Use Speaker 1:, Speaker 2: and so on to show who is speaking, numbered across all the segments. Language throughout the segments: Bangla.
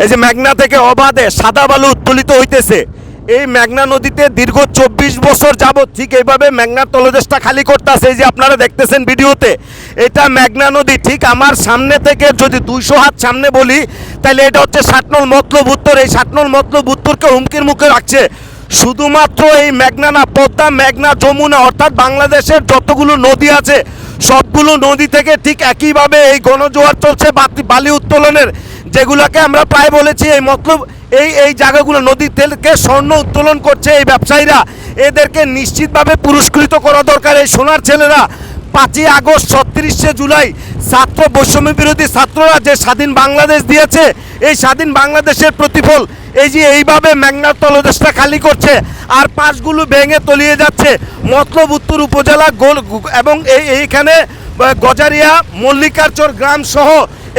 Speaker 1: এই যে মেঘনা থেকে অবাধে সাদা বালু উত্তোলিত হইতেছে। এই মেঘনা নদীতে দীর্ঘ চব্বিশ বছর যাবত ঠিক এইভাবে মেঘনার তলদেশটা খালি করতেছে। এই যে আপনারা দেখতেছেন ভিডিওতে, এটা মেঘনা নদী। ঠিক আমার সামনে থেকে যদি দুইশো হাত সামনে বলি, তাহলে এটা হচ্ছে ষাটনল মতলব উত্তর। এই ষাটনল মতলব উত্তরকে হুমকির মুখে রাখছে। শুধুমাত্র এই মেঘনা না, পদ্মা মেঘনা যমুনা, অর্থাৎ বাংলাদেশের যতগুলো নদী আছে সবগুলো নদী থেকে ঠিক একইভাবে এই গণজোয়ার চলছে বালি উত্তোলনের, যেগুলোকে আমরা প্রায় বলেছি এই মতলব এই এই জায়গাগুলো নদী থেকে স্বর্ণ উত্তোলন করছে এই ব্যবসায়ীরা। এদেরকে নিশ্চিতভাবে পুরস্কৃত করা দরকার। এই সোনার ছেলেরা পাঁচই আগস্ট ছত্রিশে জুলাই ছাত্র বৈষম্য বিরোধী ছাত্ররা যে স্বাধীন বাংলাদেশ দিয়েছে, এই স্বাধীন বাংলাদেশের প্রতিফল এই যে এইভাবে মেঘনার তলদেশটা খালি করছে আর পাশগুলো ভেঙে তলিয়ে যাচ্ছে। মতলব উত্তর উপজেলা, গোল এবং এই এইখানে গজারিয়া, মল্লিকারচর গ্রাম সহ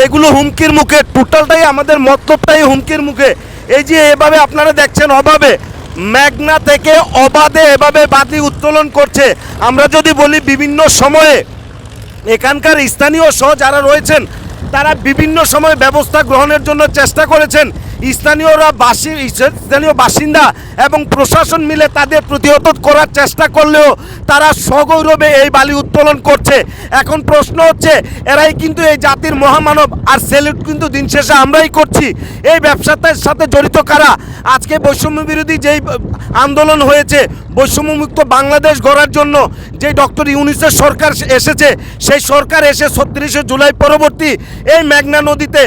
Speaker 1: এগুলো হুমকির মুখে, টোটালটাই আমাদের মতলবটাই হুমকির মুখে। এই যে এভাবে আপনারা দেখছেন অভাবে মেঘনা থেকে অবাধে এভাবে বাতি উত্তোলন করছে। আমরা যদি বলি বিভিন্ন সময়ে এখানকার স্থানীয় সহ যারা রয়েছেন তারা বিভিন্ন সময় ব্যবস্থা গ্রহণের জন্য চেষ্টা করেছেন। স্থানীয়রা বাসি স্থানীয় বাসিন্দা এবং প্রশাসন মিলে তাদের প্রতিহত করার চেষ্টা করলেও তারা সগৌরবে এই বালি উত্তোলন করছে। এখন প্রশ্ন হচ্ছে, এরাই কিন্তু এই জাতির মহামানব আর সেলুট কিন্তু দিন শেষে আমরাই করছি। এই ব্যবসাতের সাথে জড়িত কারা? আজকে বৈষম্য বিরোধী যেই আন্দোলন হয়েছে, বৈষম্যমুক্ত বাংলাদেশ গড়ার জন্য যে ডক্টর ইউনিসের সরকার এসেছে, সেই সরকার এসে ছত্রিশে জুলাই পরবর্তী এই মেঘনা নদীতে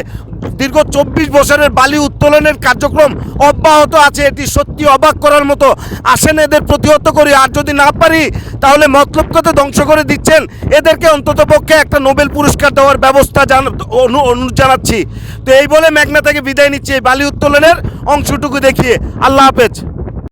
Speaker 1: দীর্ঘ চব্বিশ বছরের বালি উত্তোলনের কার্যক্রম অব্যাহত আছে। এটি সত্যি অবাক করার মতো। আসেন এদের প্রতিহত করি। আর যদি না পারি, তাহলে মতলবকে ধ্বংস করে দিচ্ছেন। এদেরকে অন্তত পক্ষে একটা নোবেল পুরস্কার দেওয়ার ব্যবস্থা জানাচ্ছি। তো এই বলে মেঘনা থেকে বিদায় নিচ্ছি। বালি উত্তোলনের অংশটুকু দেখিয়ে। আল্লাহ হাফেজ।